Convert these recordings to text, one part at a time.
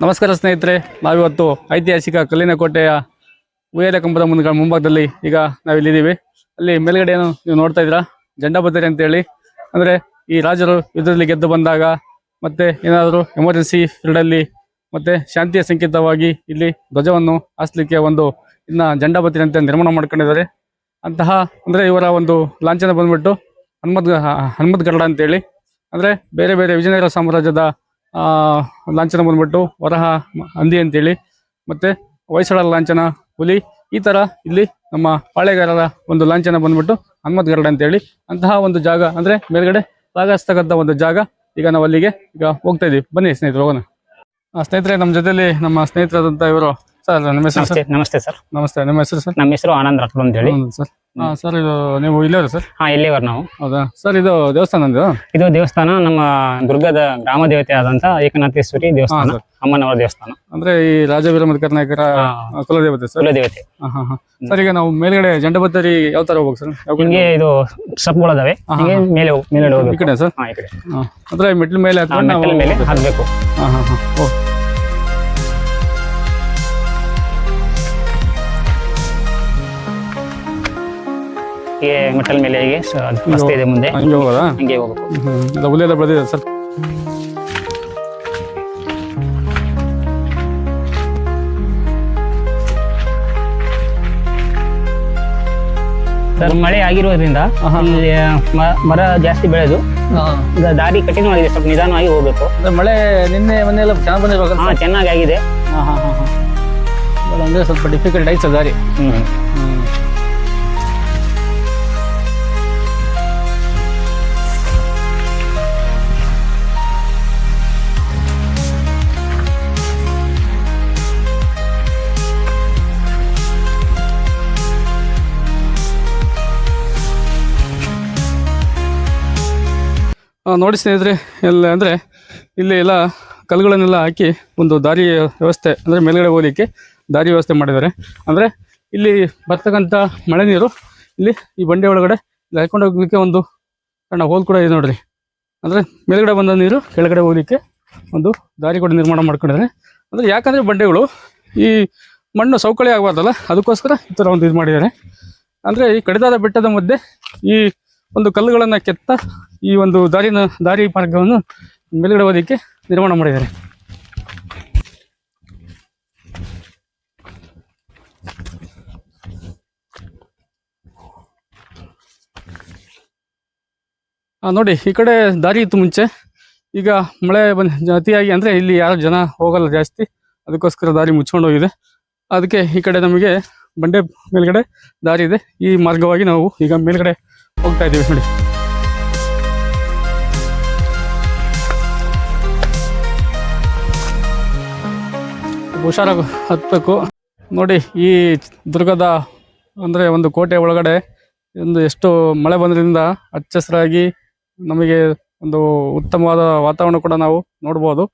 ನಮಸ್ಕಾರ ಸ್ನೇಹಿತರೆ, ನಾವಿವತ್ತು ಐತಿಹಾಸಿಕ ಕಲ್ಲಿನ ಕೋಟೆಯ ಉಯರ ಕಂಬದ ಮುಂದ ಮುಂಭಾಗದಲ್ಲಿ ಈಗ ನಾವಿಲ್ಲಿದ್ದೀವಿ. ಅಲ್ಲಿ ಮೇಲ್ಗಡೆ ಏನು ನೀವು ನೋಡ್ತಾ ಇದ್ದೀರಾ ಅಂತ ಅಂತೇಳಿ. ಅಂದ್ರೆ ಈ ರಾಜರು ಯುದ್ಧದಲ್ಲಿ ಗೆದ್ದು ಬಂದಾಗ ಮತ್ತೆ ಏನಾದರೂ ಎಮರ್ಜೆನ್ಸಿ ಫೀಲ್ಡಲ್ಲಿ ಮತ್ತೆ ಶಾಂತಿಯ ಸಂಕೇತವಾಗಿ ಇಲ್ಲಿ ಧ್ವಜವನ್ನು ಹಾಸ್ಲಿಕ್ಕೆ ಒಂದು ಇನ್ನ ಜಂಡಾಬತ್ತರಿ ಅಂತ ನಿರ್ಮಾಣ ಮಾಡ್ಕೊಂಡಿದ್ದಾರೆ. ಅಂತಹ ಅಂದ್ರೆ ಇವರ ಒಂದು ಲಾಂಛನ ಬಂದ್ಬಿಟ್ಟು ಹನುಮದ್ ಅಂತ ಅಂತೇಳಿ. ಅಂದ್ರೆ ಬೇರೆ ಬೇರೆ ವಿಜಯನಗರ ಸಾಮ್ರಾಜ್ಯದ ಲಾಂಛನ ಬಂದ್ಬಿಟ್ಟು ವರಹ ಹಂದಿ ಅಂತೇಳಿ. ಮತ್ತೆ ಹೊಯ್ಸಳ ಲಾಂಛನ, ಹುಲಿ, ಈ ತರ ಇಲ್ಲಿ ನಮ್ಮ ಪಾಳೆಗಾರರ ಒಂದು ಲಾಂಛನ ಬಂದ್ಬಿಟ್ಟು ಹನುಮತ್ ಗರಡ ಅಂತೇಳಿ. ಅಂತಹ ಒಂದು ಜಾಗ ಅಂದ್ರೆ ಮೇಲ್ಗಡೆ ಸಾಗಿಸ್ತಕ್ಕಂಥ ಒಂದು ಜಾಗ. ಈಗ ನಾವು ಅಲ್ಲಿಗೆ ಈಗ ಹೋಗ್ತಾ ಇದೀವಿ. ಬನ್ನಿ ಸ್ನೇಹಿತರು ಹೋಗೋಣ. ಸ್ನೇಹಿತರೆ ನಮ್ಮ ಜೊತೆಯಲ್ಲಿ ನಮ್ಮ ಸ್ನೇಹಿತರಾದಂಥ ಇವರು ಸರ್ ನಿಮ್ಮ ಹೆಸರು ಸರ್ ನಮಸ್ತೆ ನಮಸ್ತೆ ಸರ್. ನಮಸ್ತೆ ನಿಮ್ಮ ಹೆಸರು ಸರ್? ನಮ್ಮ ಹೆಸರು ಆನಂದ್ ರಾಠೋಡ್ ಅಂತ ಹೇಳಿ. ಹ್ಮ್, ಸರ್. ಹಾ ಸರ್ ಇದು ನೀವು ಇಲ್ಲೇ ಸರ್? ಹಾ ಇಲ್ಲಿವರ್ ನಾವು. ಹೌದಾ? ಸರ್ ಇದು ದೇವಸ್ಥಾನ ಇದು ಇದು ದೇವಸ್ಥಾನ ನಮ್ಮ ದುರ್ಗದ ಗ್ರಾಮ ದೇವತೆ ಆದಂತ ಏಕನಾಥೇಶ್ವರಿ ದೇವಸ್ಥಾನ ಸರ್. ಅಮ್ಮನವರ ದೇವಸ್ಥಾನ. ಅಂದ್ರೆ ಈ ರಾಜವೀರ ಕರ್ನಾಯಕರ ಕುಲದೇವತೆ ಸರ್? ಕುಲದೇವತೆ. ಹಾ ಹಾ ಹಾ. ಸರ್ ಈಗ ನಾವು ಮೇಲ್ಗಡೆ ಜಂಡಬದ್ದರಿ ಯಾವ ತರ ಹೋಗ್ಬೇಕು ಸರ್? ಯಾವ ಕಡೆ ಹಿಂಗೆ ಇದು ಸಪ್ಗಳದವೆ ಮೇಲೆ ಹೋಗ್- ಮೇಲೆ ಈ ಹೋಗ್ಬೇಕು. ಕಡೆ ಸರ್? ಹಾ ಈ ಕಡೆ. ಹಾ. ಅಂದ್ರೆ ಮೆಟ್ಲ ಮೇಲೆ ಹತ್ಕೊಂಡು ನಾವು ಮೆಟ್ಟಲ ಮೇಲೆ. ಹಾಕ್ಬೇಕು. ಹಾ ಹಾ ಹಾ. ಓ. ಹೀಗೆ ಮೆಟಲ್ ಮೇಲೆ ಹೀಗೆ ರಸ್ತೆ ಇದೆ ಮುಂದೆ. ಹಂಗೆ ಹೋಗೋದಾ? ಹಂಗೆ ಹೋಗಬೇಕು. ಇಲ್ಲ ಹುಲ್ಲೆಲ್ಲ ಬೆಳೆದಿದೆ ಸರ್. ಸರ್ ಮಳೆ ಆಗಿರೋದ್ರಿಂದ ಇಲ್ಲಿ ಮರ ಜಾಸ್ತಿ ಬೆಳೆದು ಈಗ ದಾರಿ ಕಠಿಣವಾಗಿದೆ ಸ್ವಲ್ಪ ನಿಧಾನವಾಗಿ ಹೋಗ್ಬೇಕು. ಮಳೆ ನಿನ್ನೆ ಮೊನ್ನೆ ಎಲ್ಲ ಚೆನ್ನಾಗಿ ಹಾ ಚೆನ್ನಾಗಿ ಆಗಿದೆ ಅಂದ್ರೆ ಸ್ವಲ್ಪ ಡಿಫಿಕಲ್ಟ್ ಆಯ್ತು ದಾರಿ. ಹ್ಮ್. ನೋಡಿ ಸ್ನೇಹಿತರೆ, ಎಲ್ಲ ಅಂದರೆ ಇಲ್ಲಿ ಎಲ್ಲ ಕಲ್ಲುಗಳನ್ನೆಲ್ಲ ಹಾಕಿ ಒಂದು ದಾರಿ ವ್ಯವಸ್ಥೆ, ಅಂದರೆ ಮೇಲ್ಗಡೆ ಹೋಗಲಿಕ್ಕೆ ದಾರಿ ವ್ಯವಸ್ಥೆ ಮಾಡಿದ್ದಾರೆ. ಅಂದರೆ ಇಲ್ಲಿ ಬರ್ತಕ್ಕಂಥ ಮಳೆ ನೀರು ಇಲ್ಲಿ ಈ ಬಂಡೆ ಒಳಗಡೆ ಇಲ್ಲಿ ಹಾಕೊಂಡು ಹೋಗ್ಲಿಕ್ಕೆ ಒಂದು ಸಣ್ಣ ಹೋಲ್ ಕೂಡ ಇದೆ ನೋಡಿರಿ. ಅಂದರೆ ಮೇಲ್ಗಡೆ ಬಂದ ನೀರು ಕೆಳಗಡೆ ಹೋಗಲಿಕ್ಕೆ ಒಂದು ದಾರಿ ಕೂಡ ನಿರ್ಮಾಣ ಮಾಡ್ಕೊಂಡಿದ್ದಾರೆ. ಅಂದರೆ ಯಾಕಂದರೆ ಬಂಡೆಗಳು ಈ ಮಣ್ಣು ಸೌಕಳಿ ಆಗಬಾರ್ದಲ್ಲ, ಅದಕ್ಕೋಸ್ಕರ ಈ ಥರ ಒಂದು ಇದು ಮಾಡಿದ್ದಾರೆ. ಅಂದರೆ ಈ ಕಡಿದಾದ ಬೆಟ್ಟದ ಮಧ್ಯೆ ಈ ಒಂದು ಕಲ್ಲುಗಳನ್ನು ಕೆತ್ತ ಈ ಒಂದು ದಾರಿನ, ದಾರಿ ಮಾರ್ಗವನ್ನು ಮೇಲುಗಡೆ ಹೋದಕ್ಕೆ ನಿರ್ಮಾಣ ಮಾಡಿದ್ದಾರೆ. ನೋಡಿ, ಈ ಕಡೆ ದಾರಿ ಇತ್ತು ಮುಂಚೆ. ಈಗ ಮಳೆ ಬಂದ ಅತಿಯಾಗಿ ಅಂದರೆ ಇಲ್ಲಿ ಯಾರು ಜನ ಹೋಗಲ್ಲ ಜಾಸ್ತಿ. ಅದಕ್ಕೋಸ್ಕರ ದಾರಿ ಮುಚ್ಕೊಂಡು ಹೋಗಿದೆ. ಅದಕ್ಕೆ ಈ ಕಡೆ ನಮಗೆ ಬಂಡೆ ಮೇಲ್ಗಡೆ ದಾರಿ ಇದೆ. ಈ ಮಾರ್ಗವಾಗಿ ನಾವು ಈಗ ಮೇಲ್ಗಡೆ ಹೋಗ್ತಾ ಇದ್ದೀವಿ ನೋಡಿ. ಹುಷಾರಾಗಿ ಹತ್ತಬೇಕು ನೋಡಿ, ಈ ದುರ್ಗದ ಅಂದರೆ ಒಂದು ಕೋಟೆ ಒಳಗಡೆ ಒಂದು ಎಷ್ಟು ಮಳೆ ಬಂದ್ರಿಂದ ಹಚ್ಚ ಹಸಿರಾಗಿ ನಮಗೆ ಒಂದು ಉತ್ತಮವಾದ ವಾತಾವರಣ ಕೂಡ ನಾವು ನೋಡ್ಬೋದು.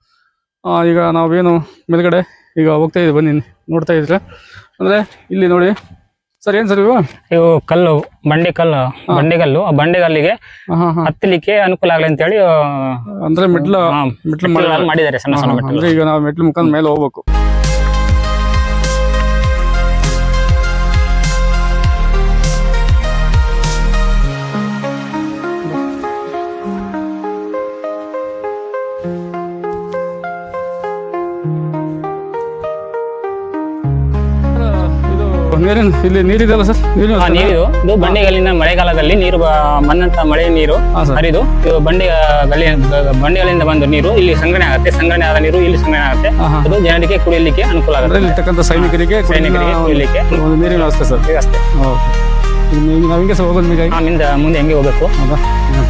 ಈಗ ನಾವೇನು ಮೇಲ್ಗಡೆ ಈಗ ಹೋಗ್ತಾ ಇದ್ದೀವಿ ಬನ್ನಿ, ನೋಡ್ತಾ ಇದ್ರೆ. ಅಂದರೆ ಇಲ್ಲಿ ನೋಡಿ ಸರ್ ಏನ್ ಸರ್ ಇವು? ಇವು ಕಲ್ಲು ಬಂಡೆ ಕಲ್ಲು ಬಂಡೆಗಲ್ಲು ಆ ಬಂಡೆಗಲ್ಲಿಗೆ ಹತ್ತಲಿಕ್ಕೆ ಅನುಕೂಲ ಆಗಲಿ ಅಂತ ಹೇಳಿ ಅಂದ್ರೆ ಮೆಟ್ಲು ಮಿಡ್ಲ್ ಮಾಡಿ ಮಾಡಿದ್ದಾರೆ. ಸಣ್ಣ ಸಣ್ಣ ಮೆಟ್ಲು. ಈಗ ನಾವು ಮೆಟ್ಲು ಮುಖಾಂತರ ಮೇಲೆ ಹೋಗ್ಬೇಕು. ನೀರಿನ ಇಲ್ಲಿ ನೀರಿದೆಯಲ್ಲ ಸರ್? ನೀರು ನೀರು ನೀರಿದು. ಇದು ಬಂಡೆಗಲ್ಲಿನ ಮಳೆಗಾಲದಲ್ಲಿ ನೀರು ಬ- ಬಂದಂತ ಮಳೆ ನೀರು ಹಾಂ ಸರ್. ಹರಿದು ಇದು ಬಂಡೆ ಗಲ್ಲಿ ಬಂಡೆಗಳಿಂದ ಬಂದು ನೀರು ಇಲ್ಲಿ ಸಂಗ್ರಹಣೆ ಆಗುತ್ತೆ. ಸಂಗ್ರಹಣೆ ಆದ ನೀರು ಇಲ್ಲಿ ಸಂಗ್ರಹಣೆ ಆಗುತ್ತೆ. ಹಾಂ ಹಾಂ. ಅದು ಜನರಿಗೆ ಕುಡಿಯಲಿಕ್ಕೆ ಅನುಕೂಲ ಆಗುತ್ತೆ. ಇರ್ತಕ್ಕಂಥ ಸೈನಿಕರಿಗೆ ಸೈನಿಕರಿಗೆ ಕುಡಿಯಲಿಕ್ಕೆ ಒಂದು ನೀರಿನ ವ್ಯವಸ್ಥೆ ಸರ್. ವ್ಯವಸ್ಥೆ. ಓಕೆ. ನಾವು ಹಿಂಗೆ ಸರ್ ಹೋಗೋದು ಆಮಿಂದ ಮುಂದೆ ಹೆಂಗೆ ಹೋಗ್ಬೇಕು? ಹೌದಾ? ಹ್ಮ್.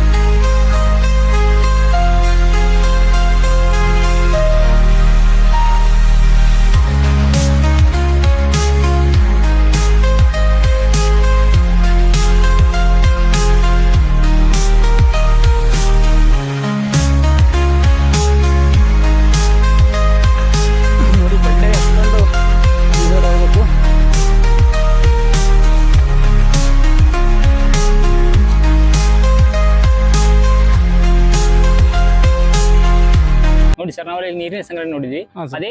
ನೀರಿನ ಸಂಗ್ರಹಣೆ ನೋಡಿದ್ವಿ. ಅದೇ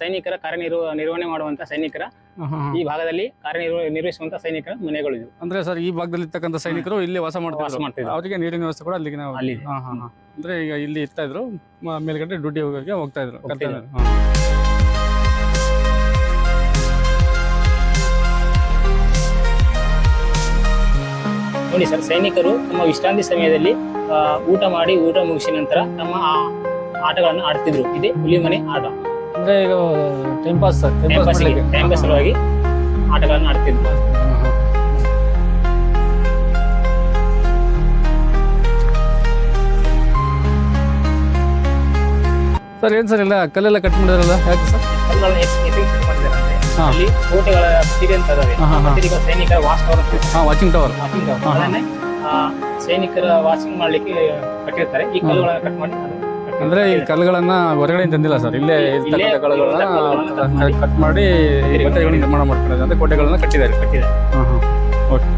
ಸೈನಿಕರ ಕಾರ್ಯನಿರ್ವ ನಿರ್ವಹಣೆ ಮಾಡುವಂತ ಸೈನಿಕರ. ಈ ಭಾಗದಲ್ಲಿ ಕಾರ್ಯನಿರ್ವ ನಿರ್ವಹಿಸುವಂತ ಸೈನಿಕರ ಮನೆಗಳು ಇವು ಅಂದ್ರೆ ಸರ್ ಈ ಭಾಗದಲ್ಲಿ ಇರ್ತಕ್ಕಂಥ ಸೈನಿಕರು ಇಲ್ಲಿ ವಾಸ ಮಾಡ್ತಾರೆ ಅವರಿಗೆ ನೀರಿನ ವ್ಯವಸ್ಥೆ ಕೂಡ ಅಲ್ಲಿಗೆ ನಾವು ಅಲ್ಲಿ ಅಂದ್ರೆ ಈಗ ಇಲ್ಲಿ ಇರ್ತಾ ಇದ್ರು ಮೇಲ್ಗಡೆ ಡ್ಯೂಟಿ ಹೋಗೋಕೆ ಹೋಗ್ತಾ ಇದ್ರು. ನೋಡಿ ಸರ್ ಸೈನಿಕರು ತಮ್ಮ ವಿಶ್ರಾಂತಿ ಸಮಯದಲ್ಲಿ ಊಟ ಮಾಡಿ ಊಟ ಮುಗಿಸಿದ ನಂತರ ತಮ್ಮ ಆಟಗಳನ್ನು ಆಡ್ತಿದ್ರು. ಇದೇ ಹುಲಿ ಮನೆ ಆಟ. ಅಂದ್ರೆ ಈಗ time pass sir time pass time pass ಸಲುವಾಗಿ ಆಟಗಳನ್ನು ಆಡ್ತಿದ್ರು. ಸರ್ ಏನ್ ಸರ್ ಇಲ್ಲ ಕಲ್ಲೆಲ್ಲ ಕಟ್ ಮಾಡಿದ್ರಲ್ಲ? ಯಾಕೆ ಸರ್? ಕಲ್ಲುಗಳನ್ನ ಇಟ್ಟು ಮಾಡಿದ್ದಾರೆ. ಅಲ್ಲಿ ಕೋಟೆಗಳ ಅಂತ ಇದಾವೆ. ಸೈನಿಕರ ವಾಚ್ ಟವರ್ ಹಾ ವಾಚಿಂಗ್ ಟವರ್ ವಾಚಿಂಗ್ ಟವರ್. ಸೈನಿಕರ ವಾಚಿಂಗ್ ಮಾಡ್ಲಿಕ್ಕೆ ಕಟ್ಟಿರ್ತಾರೆ. ಈ ಕಲ್ಲುಗಳನ್ನ ಕಟ್ ಮಾಡಿ. ಅಂದ್ರೆ ಈ ಕಲ್ಲುಗಳನ್ನ ಹೊರಗಡೆ ತಂದಿಲ್ಲ ಸರ್. ಇಲ್ಲೇ ಇರ್ತಕ್ಕಂಥ ಕಲ್ಲುಗಳನ್ನ ಕಟ್ ಮಾಡಿ ಬಟ್ಟೆಗಳನ್ನ ನಿರ್ಮಾಣ ಮಾಡ್ಕೊಂಡಿದ್ದಾರೆ. ಅಂದ್ರೆ ಕೋಟೆಗಳನ್ನ ಕಟ್ಟಿದ್ದಾರೆ. ಕಟ್ಟಿದ್ದಾರೆ. ಹಾ ಹಾ. ಓಕೆ.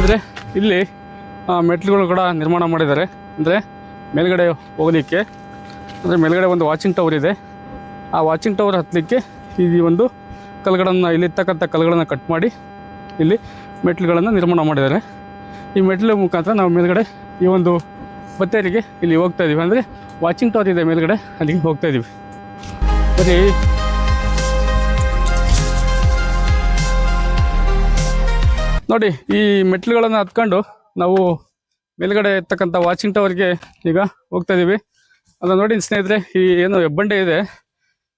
ನೋಡಿ ಇಲ್ಲಿ ಮೆಟ್ಲುಗಳು ಕೂಡ ನಿರ್ಮಾಣ ಮಾಡಿದ್ದಾರೆ. ಅಂದರೆ ಮೇಲ್ಗಡೆ ಹೋಗಲಿಕ್ಕೆ, ಅಂದರೆ ಮೇಲ್ಗಡೆ ಒಂದು ವಾಚಿಂಗ್ ಟವರ್ ಇದೆ. ಆ ವಾಚಿಂಗ್ ಟವರ್ ಹತ್ತಲಿಕ್ಕೆ ಈ ಒಂದು ಕಲ್ಗಳನ್ನು ಇಲ್ಲಿರ್ತಕ್ಕಂಥ ಕಲ್ಗಳನ್ನು ಕಟ್ ಮಾಡಿ ಇಲ್ಲಿ ಮೆಟ್ಲುಗಳನ್ನು ನಿರ್ಮಾಣ ಮಾಡಿದ್ದಾರೆ. ಈ ಮೆಟ್ಲು ಮುಖಾಂತರ ನಾವು ಮೇಲ್ಗಡೆ ಈ ಒಂದು ಬತ್ತೇರಿಗೆ ಇಲ್ಲಿ ಹೋಗ್ತಾ ಇದ್ದೀವಿ ಅಂದರೆ ವಾಚಿಂಗ್ ಟವರ್ ಇದೆ ಮೇಲ್ಗಡೆ, ಅಲ್ಲಿಗೆ ಹೋಗ್ತಾ ಇದ್ದೀವಿ ಬರೀ ನೋಡಿ ಈ ಮೆಟ್ಲುಗಳನ್ನು ಹತ್ಕೊಂಡು ನಾವು ಮೇಲ್ಗಡೆ ಇರ್ತಕ್ಕಂಥ ವಾಚಿಂಗ್ ಟವರ್ಗೆ ಈಗ ಹೋಗ್ತಾ ಇದೀವಿ. ಅಲ್ಲ ನೋಡಿ ಸ್ನೇಹಿತರೆ ಈ ಏನು ಹೆಬ್ಬಂಡೆ ಇದೆ.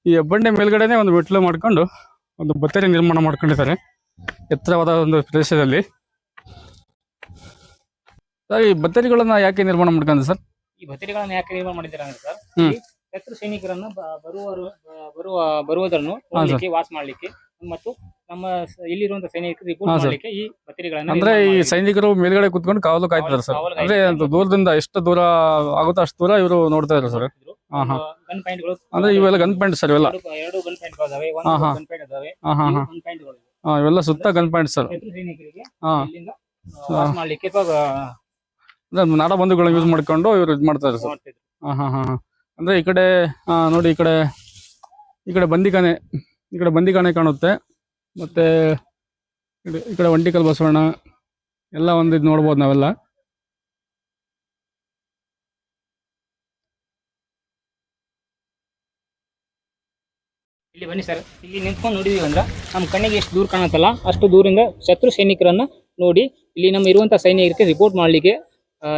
ಈ ಹೆಬ್ಬಂಡೆ ಮೇಲ್ಗಡೆನೆ ಒಂದು ಮೆಟ್ಲು ಮಾಡ್ಕೊಂಡು ಒಂದು ಬತ್ತೇರಿ ನಿರ್ಮಾಣ ಮಾಡ್ಕೊಂಡಿದ್ದಾರೆ ಎತ್ತರವಾದ ಒಂದು ಪ್ರದೇಶದಲ್ಲಿ. ಸರ್ ಈ ಬತ್ತೇರಿಗಳನ್ನ ಯಾಕೆ ನಿರ್ಮಾಣ ಮಾಡ್ಕೊಂಡ್ರೆ ಸರ್? ಈ ಬತ್ತೇರಿಗಳನ್ನ ಯಾಕೆ ನಿರ್ಮಾಣ ಮಾಡಿದ್ದಾರೆ ಸರ್ ಶತ್ರು ಸೈನಿಕರನ್ನು ಬರುವ ಬರುವ ಬರುವುದನ್ನು ವಾಸ ವಾಚ್ ಮಾಡ್ಲಿಕ್ಕೆ ಮತ್ತು ನಮ್ಮ ಇಲ್ಲಿರುವಂತಹ ಇಲ್ಲಿರುವಂತ ಸೈನಿಕರು ರಿಪೋರ್ಟ್ ಮಾಡಲಿಕ್ಕೆ ಸರ್. ಮಾಡ್ಲಿಕ್ಕೆ ಈ ಪತ್ರಿಕೆಗಳನ್ನು ಅಂದ್ರೆ ನಿರ್ಮಾಣ ಈ ಸೈನಿಕರು ಮೇಲ್ಗಡೆ ಕುತ್ಕೊಂಡು ಕಾವಲು ಕಾಯ್ತಿದ್ದಾರೆ ಸರ್. ಕಾವಲು ಅಂದ್ರೆ. ಅದು ದೂರದಿಂದ ಎಷ್ಟು ದೂರ ಆಗುತ್ತೋ ಅಷ್ಟು ದೂರ ಇವರು ನೋಡ್ತಾ ಇದ್ದಾರೆ ಸರ್. ಹಾ, ಹಾ. ಗನ್ ಪಾಯಿಂಟ್ಗಳು ಅಂದ್ರೆ ಇವೆಲ್ಲ ಗನ್ ಪಾಯಿಂಟ್ ಸರ್ ಇವೆಲ್ಲ. ಎರಡು- ಎರಡು ಗನ್ ಪಾಯಿಂಟ್ ಅದಾವೆ. ಒಂದು ಹಾ. ಗನ್ ಪಾಯಿಂಟ್ ಅದಾವೆ. ಹಾ ಹಾ ಹಾ. ಗನ್ ಪಾಯಿಂಟ್ಗಳು ಹಾ, ಇವೆಲ್ಲ ಸುತ್ತ ಗನ್ ಪಾಯಿಂಟ್ ಸರ್. ಶತ್ರು ಸೈನಿಕರಿಗೆ ಹಾ. ಇಲ್ಲಿಂದ ವಾಚ್ ಮಾಡ್ಲಿಕ್ಕೆ ಇವಾಗ ಅಂದ್ರೆ ನಾಡ ಬಂಧುಗಳನ್ನ ಯೂಸ್ ಮಾಡ್ಕೊಂಡು ಇವ್ರು ಇದು ಮಾಡ್ತಾರೆ ಸರ್. ಮಾಡ್ತಿದ್ರು. ಹಾ ಹಾ ಹಾ ಹಾ. ಅಂದ್ರೆ ಈ ಕಡೆ ಆ, ನೋಡಿ ಈ ಕಡೆ ಈ ಕಡೆ ಬಂದಿಖಾನೆ ಈ ಕಡೆ ಬಂದಿಖಾನೆ ಕಾಣುತ್ತೆ. ಮತ್ತೆ ಈ ಕಡೆ- ಒಂಟಿಕಲ್ ಬಸವಣ್ಣ, ಎಲ್ಲ ಒಂದು ಇದು ನೋಡ್ಬೋದು ನಾವೆಲ್ಲ. ಇಲ್ಲಿ ಬನ್ನಿ ಸರ್, ಇಲ್ಲಿ ನಿಂತ್ಕೊಂಡು ನೋಡಿದೀವಿ ಅಂದ್ರೆ ನಮ್ಮ ಕಣ್ಣಿಗೆ ಎಷ್ಟು ದೂರ ಕಾಣುತ್ತಲ್ಲ, ಅಷ್ಟು ದೂರಿಂದ ಶತ್ರು ಸೈನಿಕರನ್ನ ನೋಡಿ ಇಲ್ಲಿ ನಮ್ಮ ಇರುವಂತ ಸೈನಿಕರಿಗೆ ರಿಪೋರ್ಟ್ ಮಾಡ್ಲಿಕ್ಕೆ.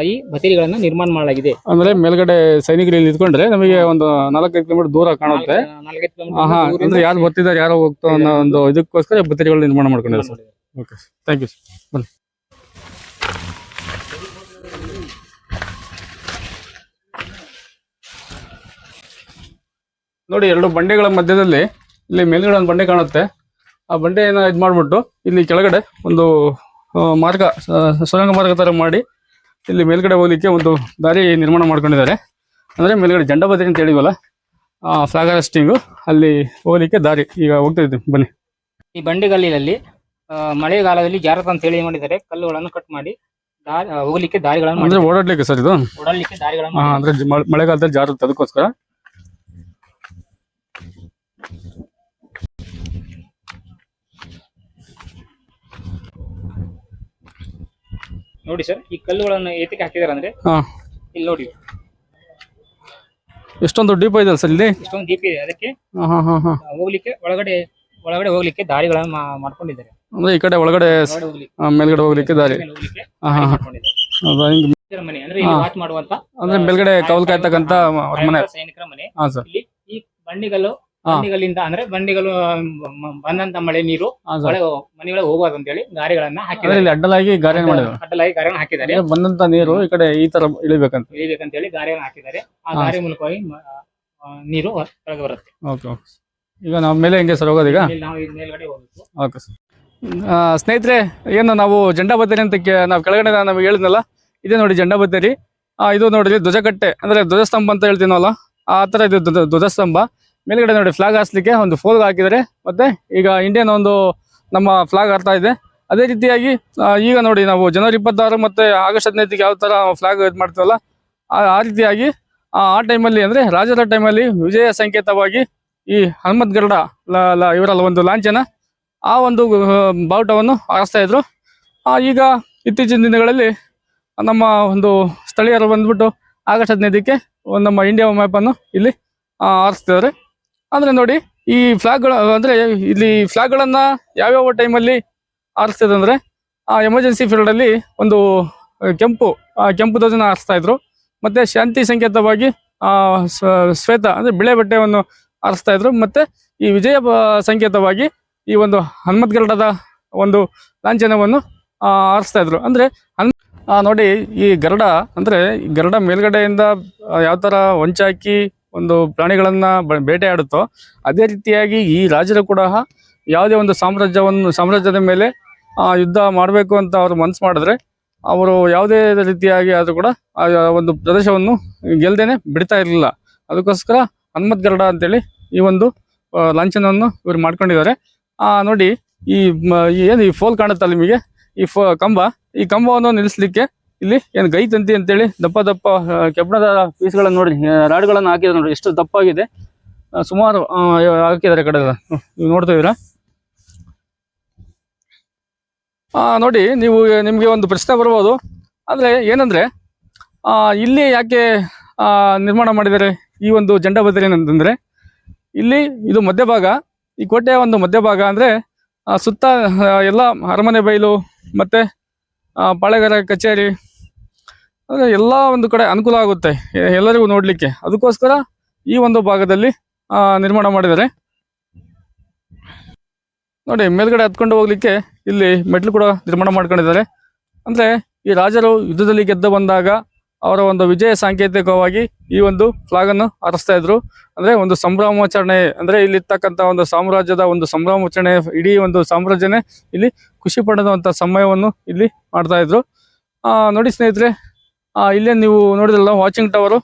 ಈ ಬತ್ತೇರಿಗಳನ್ನ ನಿರ್ಮಾಣ ಮಾಡಲಾಗಿದೆ. ಅಂದ್ರೆ ಮೇಲ್ಗಡೆ ಸೈನಿಕರು ಇಲ್ಲಿ ನಿಂತ್ಕೊಂಡ್ರೆ ನಮಗೆ ಒಂದು ನಾಲ್ಕೈದು ಕಿಲೋಮೀಟರ್ ದೂರ ಕಾಣುತ್ತೆ. ನಾಲ್ಕು- ನಾಲ್ಕೈದು ಕಿಲೋಮೀಟರ್ ಹಾ ಅಂದ್ರೆ ಯಾರು ಬರ್ತಿದ್ದಾರೆ ಯಾರು ಹೋಗ್ತಾ ಅನ್ನೋ ಒಂದು ಇದಕ್ಕೋಸ್ಕರ ಬತ್ತರಿಗಳು ನಿರ್ಮಾಣ ಮಾಡ್ಕೊಂಡಿದ್ದಾರೆ ಸರ್. ಓಕೆ ಥ್ಯಾಂಕ್ ಯು ಬನ್ನಿ. ನೋಡಿ ಎರಡು ಬಂಡೆಗಳ ಮಧ್ಯದಲ್ಲಿ ಇಲ್ಲಿ ಮೇಲ್ಗಡೆ ಒಂದು ಬಂಡೆ ಕಾಣುತ್ತೆ. ಆ ಬಂಡೆಯನ್ನ ಇದು ಮಾಡ್ಬಿಟ್ಟು ಇಲ್ಲಿ ಕೆಳಗಡೆ ಒಂದು ಮಾರ್ಗ ಸುರಂಗ ಮಾರ್ಗ ತರ ಮಾಡಿ ಇಲ್ಲಿ ಮೇಲ್ಗಡೆ ಹೋಗ್ಲಿಕ್ಕೆ ಒಂದು ದಾರಿ ನಿರ್ಮಾಣ ಮಾಡ್ಕೊಂಡಿದ್ದಾರೆ. ಅಂದ್ರೆ ಮೇಲ್ಗಡೆ ಜಂಡ ಬದ್ರಿ ಅಂತ ಹೇಳಿವಲ್ಲ ಫ್ಲಾಗ್ ಸ್ಟಿಂಗು ಅಲ್ಲಿ ಹೋಗ್ಲಿಕ್ಕೆ ದಾರಿ ಈಗ ಹೋಗ್ತಾ ಇದ್ದೀವಿ ಬನ್ನಿ. ಈ ಬಂಡೆಗಲ್ಲಿನಲ್ಲಿ ಮಳೆಗಾಲದಲ್ಲಿ ಜಾರತ ಅಂತ ಹೇಳಿ ಮಾಡಿದ್ದಾರೆ. ಕಲ್ಲುಗಳನ್ನು ಕಟ್ ಮಾಡಿ ದಾರಿ ಹೋಗ್ಲಿಕ್ಕೆ ದಾರಿಗಳನ್ನು ಅಂದ್ರೆ. ಓಡಾಡ್ಲಿಕ್ಕೆ ಸರ್ ಇದು? ಓಡಾಡ್ಲಿಕ್ಕೆ ದಾರಿಗಳನ್ನು ಅಂದ್ರೆ ಮಳೆಗಾಲದಲ್ಲಿ ಜಾರುತ್ತೆ ಅದಕ್ಕೋಸ್ಕರ? ನೋಡಿ ಸರ್ ಈ ಕಲ್ಲುಗಳನ್ನು ಏತಕ್ಕೆ ಹಾಕಿದಾರೆ ಅಂದ್ರೆ ಹಾ. ಇಲ್ಲಿ ನೋಡಿ. ಎಷ್ಟೊಂದು ಡೀಪ್ ಇದೆ ಸರ್ ಇಲ್ಲಿ? ಇಷ್ಟೊಂದು ದೀಪ ಇದೆ. ಅದಕ್ಕೆ ಹಾ ಹಾ ಹಾ ಹಾ. ಹೋಗ್ಲಿಕ್ಕೆ ಒಳಗಡೆ ಒಳಗಡೆ ಹೋಗ್ಲಿಕ್ಕೆ ದಾರಿಗಳನ್ನು ಮಾ- ಮಾಡ್ಕೊಂಡಿದ್ದಾರೆ. ಅಂದ್ರೆ ಈ ಕಡೆ ಒಳಗಡೆ ಸ- ಒಳಗಡೆ ಹೋಗ್ಲಿಕ್ಕೆ. ಆ, ಮೇಲ್ಗಡೆ ಹೋಗ್ಲಿಕ್ಕೆ ದಾರಿ. ಮೇಲೆ ಹೋಗ್ಲಿಕ್ಕೆ ಹಾ ಹಾ ದಾರಿ ಮಾಡ್ಕೊಂಡಿದ್ದಾರೆ. ಹೌದಾ, ಹಿಂಗ್ ಇದರ ಮನೆ ಅಂದ್ರೆ ಇಲ್ಲಿ. ವಾಚ್ ಮಾಡುವಂತ ಅಂದ್ರೆ ಮೇಲ್ಗಡೆ ಕವಲ್ ಕಾಯ್ತಕ್ಕಂತ ಅವ್ರ ಮನೆ. ಸೈನಿಕರ ಮನೆ. ಹಾ ಸರ್. ಇಲ್ಲಿ ಈ ಬಂಡಿಗಳು ಹಾ. ಬಂಡಿಗಳಿಂದ ಅಂದ್ರೆ ಬಂಡಿಗಳು ಬಂದಂತ ಮಳೆ ನೀರು ಮನೆಗಳಿಗೆ ಹೋಗಬಾರ್ದು ಅಂತ ಹೇಳಿ ಗಾರಿಗಳನ್ನ ಹಾಕಿದ್ದಾರೆ. ಇಲ್ಲಿ ಅಡ್ಡಲಾಗಿ ಗಾರಿ ಅಡ್ಡಲಾಗಿ ಗಾರಿಗಳನ್ನ ಹಾಕಿದ್ದಾರೆ. ಬಂದಂತ ನೀರು ಈ ಕಡೆ ಈ ತರ ಇಳಿಬೇಕಂತ. ಇಳಿಬೇಕಂತ ಹೇಳಿ ಗಾರಿಗಳನ್ನ ಹಾಕಿದ್ದಾರೆ. ಆ. ಗಾರಿ ಮೂಲಕವಾಗಿ ನೀರು ಹೊರಗೆ ಬರುತ್ತೆ. ಓಕೆ ಓಕೆ ಈಗ ನಾವು ಮೇಲೆ ಹೆಂಗೆ ಸರ್ ಹೋಗೋದೀಗ? ಇಲ್ಲಿ ನಾವು ಮೇಲ್ಗಡೆ ಹೋಗ್ಬೇಕು. Okay sir. ಸ್ನೇಹಿತರೆ ಏನು ನಾವು ಜಂಡಾ ಬತ್ತೇರಿ ಅಂತ ನಾವು ಕೆಳಗಡೆ ನಮಗೆ ಹೇಳಿದ್ನಲ್ಲ ಇದೆ ನೋಡಿ ಜಂಡಾ ಬತ್ತೇರಿ. ಇದು ನೋಡ್ರಿ ಧ್ವಜಕಟ್ಟೆ ಅಂದ್ರೆ ಧ್ವಜಸ್ತಂಭ ಅಂತ ಹೇಳ್ತೀನಲ್ಲ ಆ ತರ ಇದು ಧ್ವಜಸ್ತಂಭ. ಮೇಲ್ಗಡೆ ನೋಡಿ ಫ್ಲಾಗ್ ಹಾಸ್ಲಿಕ್ಕೆ ಒಂದು ಫೋಲ್ ಹಾಕಿದರೆ ಮತ್ತೆ ಈಗ ಇಂಡಿಯನ್ ಒಂದು ನಮ್ಮ ಫ್ಲಾಗ್ ಹಾರ್ತಾ ಇದೆ. ಅದೇ ರೀತಿಯಾಗಿ ಈಗ ನೋಡಿ ನಾವು ಜನವರಿ ಇಪ್ಪತ್ತಾರು ಮತ್ತೆ ಆಗಸ್ಟ್ ಹದಿನೈದಕ್ಕೆ ಯಾವ ತರ ಫ್ಲಾಗ್ ಇದು ಮಾಡ್ತೀವಲ್ಲ, ಆ ರೀತಿಯಾಗಿ, ಆ ಟೈಮಲ್ಲಿ ಅಂದ್ರೆ ರಾಜರ ಟೈಮಲ್ಲಿ ವಿಜಯ ಸಂಕೇತವಾಗಿ ಈ ಹನುಮತ್ ಗರುಡ ಇವರಲ್ಲ ಒಂದು ಲಾಂಛನ, ಆ ಒಂದು ಬಾವುಟವನ್ನು ಹಾರಿಸ್ತಾ ಇದ್ರು. ಈಗ ಇತ್ತೀಚಿನ ದಿನಗಳಲ್ಲಿ ನಮ್ಮ ಒಂದು ಸ್ಥಳೀಯರು ಬಂದ್ಬಿಟ್ಟು ಆಗಸ್ಟ್ ಹದಿನೈದಕ್ಕೆ ನಮ್ಮ ಇಂಡಿಯಾ ಮ್ಯಾಪ್ ಅನ್ನು ಇಲ್ಲಿ ಆರಿಸ್ತಿದ್ದಾರೆ ಅಂದ್ರೆ ನೋಡಿ, ಈ ಫ್ಲಾಗ್ಗಳು ಅಂದ್ರೆ ಇಲ್ಲಿ ಫ್ಲಾಗ್ಗಳನ್ನ ಯಾವ್ಯಾವ ಟೈಮಲ್ಲಿ ಹಾರಿಸ್ತಿದೆ ಅಂದ್ರೆ, ಆ ಎಮರ್ಜೆನ್ಸಿ ಫೀಲ್ಡ್ ಅಲ್ಲಿ ಒಂದು ಕೆಂಪು ಕೆಂಪು ಧ್ವಜನ ಹಾರಿಸ್ತಾ ಇದ್ರು. ಮತ್ತೆ ಶಾಂತಿ ಸಂಕೇತವಾಗಿ, ಆ ಶ್ವೇತ, ಅಂದ್ರೆ ಬಿಳೆ ಬಟ್ಟೆಯನ್ನು ಹಾರಿಸ್ತಾ ಇದ್ರು. ಮತ್ತೆ ಈ ವಿಜಯ ಸಂಕೇತವಾಗಿ ಈ ಒಂದು ಹನುಮತ್ ಗರಡದ ಒಂದು ಲಾಂಛನವನ್ನು ಹಾರಿಸ್ತಾ ಇದ್ರು. ಅಂದ್ರೆ ನೋಡಿ ಈ ಗರಡ, ಅಂದ್ರೆ ಗರುಡ ಮೇಲ್ಗಡೆಯಿಂದ ಯಾವ ತರ ಹೊಂಚಾಕಿ ಒಂದು ಪ್ರಾಣಿಗಳನ್ನ ಬೇಟೆಯಾಡುತ್ತೋ ಅದೇ ರೀತಿಯಾಗಿ ಈ ರಾಜರು ಕೂಡ ಯಾವುದೇ ಒಂದು ಸಾಮ್ರಾಜ್ಯವನ್ನು ಸಾಮ್ರಾಜ್ಯದ ಮೇಲೆ ಆ, ಯುದ್ಧ ಮಾಡಬೇಕು ಅಂತ ಅವರು ಮನಸ್ಸು ಮಾಡಿದ್ರೆ ಅವರು ಯಾವುದೇ ರೀತಿಯಾಗಿ ಆದರೂ ಕೂಡ ಆ ಒಂದು ಪ್ರದೇಶವನ್ನು ಗೆಲ್ದೇನೆ ಬಿಡ್ತಾ ಇರಲಿಲ್ಲ. ಅದಕ್ಕೋಸ್ಕರ ಹನುಮತ್ ಗರಡ ಅಂತೇಳಿ ಈ ಒಂದು ಲಾಂಛನವನ್ನು ಇವರು ಮಾಡ್ಕೊಂಡಿದ್ದಾರೆ. ನೋಡಿ ಈ ಏನು ಈ ಫೋಲ್ ಕಾಣುತ್ತಲ್ಲ ನಿಮಗೆ? ಈ ಫೋ ಕಂಬ ಈ ಕಂಬವನ್ನು ನಿಲ್ಲಿಸ್ಲಿಕ್ಕೆ ಇಲ್ಲಿ ಏನು ಗೈ ತಂತಿ ಅಂತೇಳಿ ದಪ್ಪ ದಪ್ಪ ಕೆಬ್ಬಣದ ಪೀಸ್ಗಳನ್ನು ನೋಡಿ ರಾಡ್ಗಳನ್ನು ಹಾಕಿದ್ದಾರೆ ನೋಡಿ, ಎಷ್ಟು ದಪ್ಪಾಗಿದೆ. ಸುಮಾರು ಹಾಕಿದ್ದಾರೆ ಕಡೆ. ನೀವು ನೋಡ್ತಾ ಇದ್ದೀರಾ? ನೋಡಿ, ನೀವು ನಿಮಗೆ ಒಂದು ಪ್ರಶ್ನೆ ಬರ್ಬೋದು. ಅಂದ್ರೆ ಏನಂದ್ರೆ ಇಲ್ಲಿ ಯಾಕೆ ನಿರ್ಮಾಣ ಮಾಡಿದ್ದಾರೆ ಈ ಒಂದು ಜಂಡ ಬದರಿ ಅಂತಂದ್ರೆ, ಇಲ್ಲಿ ಇದು ಮಧ್ಯಭಾಗ, ಈ ಕೋಟೆಯ ಒಂದು ಮಧ್ಯಭಾಗ ಅಂದ್ರೆ ಸುತ್ತ ಎಲ್ಲ ಅರಮನೆ ಬೈಲು ಮತ್ತೆ ಪಾಳೆಗಾರ ಕಚೇರಿ, ಅಂದ್ರೆ ಎಲ್ಲ ಒಂದು ಕಡೆ ಅನುಕೂಲ ಆಗುತ್ತೆ ಎಲ್ಲರಿಗೂ ನೋಡ್ಲಿಕ್ಕೆ. ಅದಕ್ಕೋಸ್ಕರ ಈ ಒಂದು ಭಾಗದಲ್ಲಿ ನಿರ್ಮಾಣ ಮಾಡಿದ್ದಾರೆ. ನೋಡಿ, ಮೇಲ್ಗಡೆ ಹತ್ಕೊಂಡು ಹೋಗ್ಲಿಕ್ಕೆ ಇಲ್ಲಿ ಮೆಟ್ಲು ಕೂಡ ನಿರ್ಮಾಣ ಮಾಡ್ಕೊಂಡಿದ್ದಾರೆ. ಅಂದ್ರೆ ಈ ರಾಜರು ಯುದ್ಧದಲ್ಲಿ ಗೆದ್ದು ಬಂದಾಗ ಅವರ ಒಂದು ವಿಜಯ ಸಾಂಕೇತಿಕವಾಗಿ ಈ ಒಂದು ಫ್ಲಾಗ್ ಅನ್ನು ಹಾರಿಸ್ತಾ ಇದ್ರು. ಅಂದ್ರೆ ಒಂದು ಸಂಭ್ರಮಾಚರಣೆ, ಅಂದ್ರೆ ಇಲ್ಲಿರ್ತಕ್ಕಂಥ ಒಂದು ಸಾಮ್ರಾಜ್ಯದ ಒಂದು ಸಂಭ್ರಮಾಚರಣೆ, ಇಡೀ ಒಂದು ಸಾಮ್ರಾಜ್ಯನೇ ಇಲ್ಲಿ ಖುಷಿ ಪಡೆದಂತ ಸಮಯವನ್ನು ಇಲ್ಲಿ ಮಾಡ್ತಾ ಇದ್ರು. ಆ, ನೋಡಿ ಸ್ನೇಹಿತರೆ, ಆ, ಇಲ್ಲೇ ನೀವು ನೋಡಿದ್ರಲ್ಲ ವಾಚಿಂಗ್ ಟವರು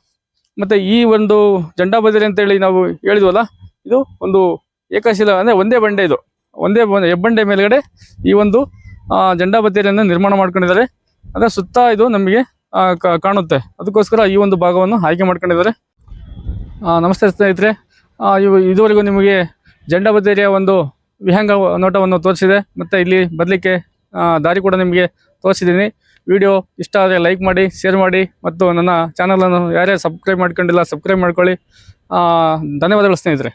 ಮತ್ತೆ ಈ ಒಂದು ಜಂಡಾ ಬದಿರಿ ಅಂತೇಳಿ ನಾವು ಹೇಳಿದ್ವಲ್ಲ, ಇದು ಒಂದು ಏಕಶಿಲ, ಅಂದ್ರೆ ಒಂದೇ ಬಂಡೆ ಇದು. ಒಂದೇ ಹೆಬ್ಬಂಡೆ ಮೇಲ್ಗಡೆ ಈ ಒಂದು ಜಂಡಾ ಬದಿರಿಯನ್ನು ನಿರ್ಮಾಣ ಮಾಡ್ಕೊಂಡಿದ್ದಾರೆ. ಅದರ ಸುತ್ತ ಇದು ನಮಗೆ ಕಾಣುತ್ತೆ. ಅದಕ್ಕೋಸ್ಕರ ಈ ಒಂದು ಭಾಗವನ್ನು ಆಯ್ಕೆ ಮಾಡ್ಕೊಂಡಿದ್ದಾರೆ. ನಮಸ್ತೆ ಸ್ನೇಹಿತರೆ. ಇವು ಇದುವರೆಗೂ ನಿಮಗೆ ಜಂಡ ಬತ್ತೇರಿಯ ಒಂದು ವಿಹಂಗ ನೋಟವನ್ನು ತೋರಿಸಿದೆ. ಮತ್ತು ಇಲ್ಲಿ ಬರಲಿಕ್ಕೆ ದಾರಿ ಕೂಡ ನಿಮಗೆ ತೋರಿಸಿದ್ದೀನಿ. ವಿಡಿಯೋ ಇಷ್ಟ ಆದರೆ ಲೈಕ್ ಮಾಡಿ, ಶೇರ್ ಮಾಡಿ, ಮತ್ತು ನನ್ನ ಚಾನಲನ್ನು ಯಾರೇ ಸಬ್ಸ್ಕ್ರೈಬ್ ಮಾಡ್ಕೊಂಡಿಲ್ಲ, ಸಬ್ಸ್ಕ್ರೈಬ್ ಮಾಡ್ಕೊಳ್ಳಿ. ಧನ್ಯವಾದಗಳು ಸ್ನೇಹಿತರೆ.